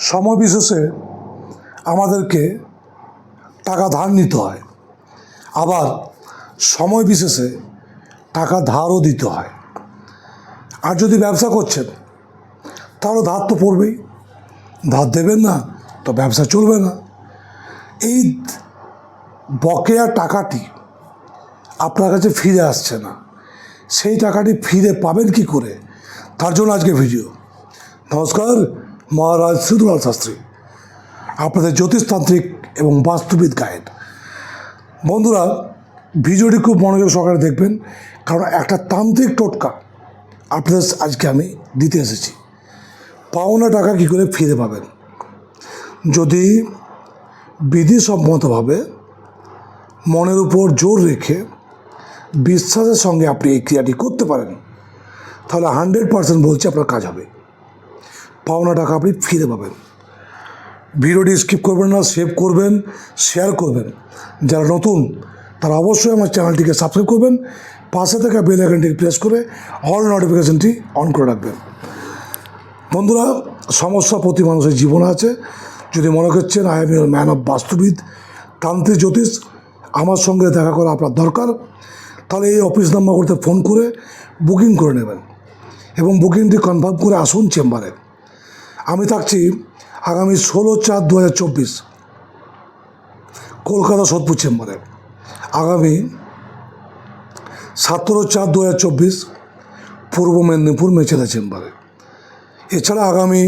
সময় বিশেষে আমাদেরকে টাকা ধার নিতে হয়। আবার সময় বিশেষে টাকা ধারও দিতে হয়। আর যদি ব্যবসা করছেন তাহলে ধার তো পড়বেই। ধার দেবেন না, তো ব্যবসা চলবে না। এই বকেয়া টাকাটি আপনার কাছে ফিরে আসছে না। সেই টাকাটি ফিরে পাবেন কি করে? তার জন্য আজকে ভিডিও নমস্কার। মহারাজ সিদ্ধুলাল শাস্ত্রী, আপনাদের জ্যোতিষতান্ত্রিক এবং বাস্তুবিদ গাইড। বন্ধুরা, ভিডিওটি খুব মনোযোগ সহকারে দেখবেন, কারণ একটা তান্ত্রিক টোটকা আপনাদের আজকে আমি দিতে এসেছি। পাওনা টাকা কী করে ফিরে পাবেন? যদি বিধিসম্মতভাবে মনের উপর জোর রেখে বিশ্বাসের সঙ্গে আপনি এই ক্রিয়াটি করতে পারেন, তাহলে হান্ড্রেড পার্সেন্ট বলছি আপনার কাজ হবে। পাওনা টাকা আপনি ফিরে পাবেন। ভিডিওটি স্কিপ করবেন না, সেভ করবেন, শেয়ার করবেন। যারা নতুন, তারা অবশ্যই আমার চ্যানেলটিকে সাবস্ক্রাইব করবেন। পাশে থাকা বেল আইকনটি প্রেস করে অল নোটিফিকেশনটি অন করে রাখবেন। বন্ধুরা, সমস্যা প্রতি মানুষের জীবনে আছে। যদি মনে করছেন I am your man of বাস্তুবিদ, তান্ত্রিক জ্যোতিষ, আমার সঙ্গে দেখা করা আপনার দরকার, তাহলে এই অফিস নাম্বার করতে ফোন করে বুকিং করে নেবেন এবং বুকিংটি কনফার্ম করে আসুন চেম্বারে। আমি থাকছি আগামী ষোলো চার দু হাজার চব্বিশ, কলকাতা সোদপুর চেম্বারে। আগামী সতেরো চার দু হাজার চব্বিশ, পূর্ব মেদিনীপুর মেচেদা চেম্বারে। এছাড়া আগামী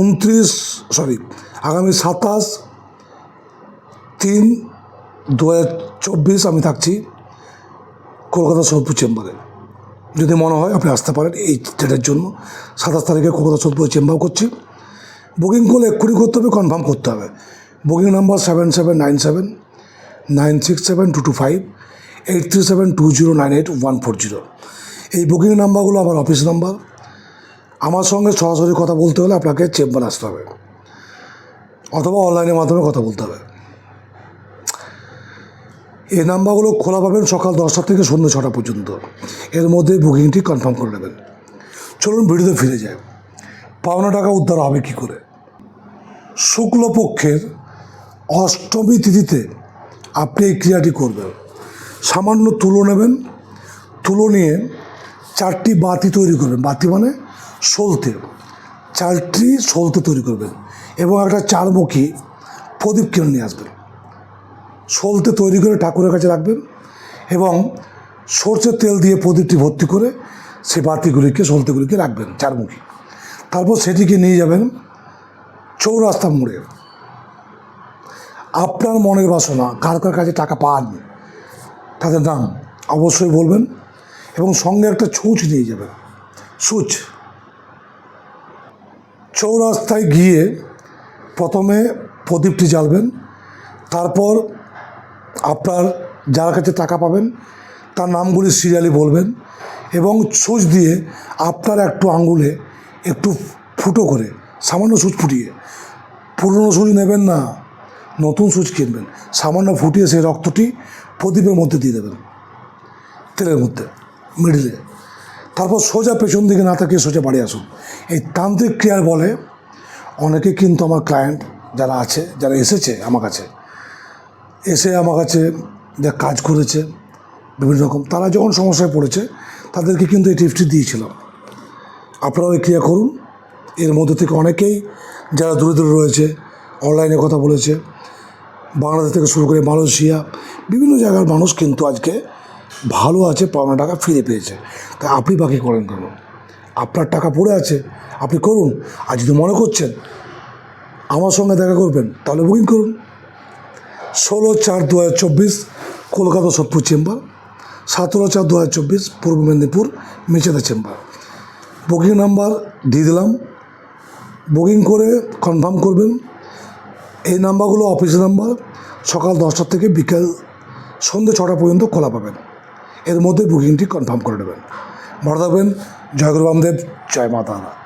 উনত্রিশ সরি আগামী সাতাশ তিন দু হাজার চব্বিশ আমি থাকছি কলকাতা সোদপুর চেম্বারে। যদি মনে হয় আপনি আসতে পারেন এই ডেটের জন্য। সাতাশ তারিখে কলকাতা সোদপুর চেম্বার করছি। বুকিং করলে এক্ষুনি করতে হবে কনফার্ম করতে হবে। Booking number seven seven nine seven nine six seven two two five eight three seven two zero nine eight one four zero এই বুকিং নাম্বারগুলো আমার অফিস নাম্বার আমার সঙ্গে সরাসরি কথা বলতে হলে আপনাকে চেম্বার আসতে হবে। অথবা অনলাইনের মাধ্যমে কথা বলতে হবে। এই নাম্বারগুলো খোলা পাবেন সকাল দশটা থেকে সন্ধ্যে ছটা পর্যন্ত। এর মধ্যে বুকিংটি কনফার্ম করে নেবেন। চলুন ভিডিওতে ফিরে যায় পাওনা টাকা উদ্ধার হবে কী করে? শুক্লপক্ষের অষ্টমী তিথিতে আপনি এই ক্রিয়াটি করবেন। সামান্য তুলো নেবেন। তুলো নিয়ে চারটি বাতি তৈরি করবেন। বাতি মানে সলতে চারটি সলতে তৈরি করবেন এবং একটা চারমুখী প্রদীপ কিনে নিয়ে আসবেন। সলতে তৈরি করে ঠাকুরের কাছে রাখবেন এবং সর্ষের তেল দিয়ে প্রদীপটি ভর্তি করে সে বাতিগুলিকে সলতেগুলিকে রাখবেন চারমুখী। তারপর সেটিকে নিয়ে যাবেন চৌরাস্তা মোড়ে। আপনার মনের বাসনা, কার কার কাছে টাকা পান, তাদের নাম অবশ্যই বলবেন এবং সঙ্গে একটা ছুঁচ নিয়ে যাবেন। সুচ চৌরাস্তায় গিয়ে প্রথমে প্রদীপটি জ্বালবেন, তারপর আপনার যার কাছে টাকা পাবেন, তার নামগুলি সিরিয়ালি বলবেন এবং সুচ দিয়ে আপনার একটু আঙ্গুলে একটু ফুটো করে, সামান্য সুচ ফুটিয়ে, পুরনো সুচ নেবেন না, নতুন সুচ কিনবেন, সামান্য ফুটিয়ে সেই রক্তটি প্রদীপের মধ্যে দিয়ে দেবেন, তেলের মধ্যে মিডিলে তারপর সোজা পেছন দিকে না তাকিয়ে সোজা বাড়ি আসুন। এই তান্ত্রিক ক্রিয়ার বলে অনেকে কিন্তু আমার ক্লায়েন্ট যারা আছে, যারা এসেছে আমার কাছে এসে আমার কাছে যা কাজ করেছে, বিভিন্ন রকম। তারা যখন সমস্যায় পড়েছে, তাদেরকে কিন্তু এই টিপসটি দিয়েছিলাম আপনারাও এই ক্রিয়া করুন। এর মধ্যে থেকে অনেকেই যারা দূরে দূরে রয়েছে, অনলাইনে কথা বলেছে, বাংলাদেশ থেকে শুরু করে মালয়েশিয়া, বিভিন্ন জায়গার মানুষ কিন্তু আজকে ভালো আছে, পাওনা টাকা ফিরে পেয়েছে। তাই আপনি বাকি করেন কেন আপনার টাকা পড়ে আছে, আপনি করুন। আর যদি মনে করছেন, আমার সঙ্গে দেখা করবেন, তাহলে বুকিং করুন। ষোলো চার দু হাজার চব্বিশ, কলকাতা সোদপুর চেম্বার। সতেরো চার দু হাজার চব্বিশ, Purba Medinipur Mecheda chamber. Booking number দিয়ে দিলাম। বুকিং করে কনফার্ম করবেন। এই নাম্বারগুলো অফিস নাম্বার সকাল দশটা থেকে বিকেল সন্ধ্যে ছটা পর্যন্ত খোলা পাবেন। এর মধ্যে বুকিংটি কনফার্ম করে নেবেন। ভালো থাকবেন। জয় গুরু বামদেব, জয় মা তারা।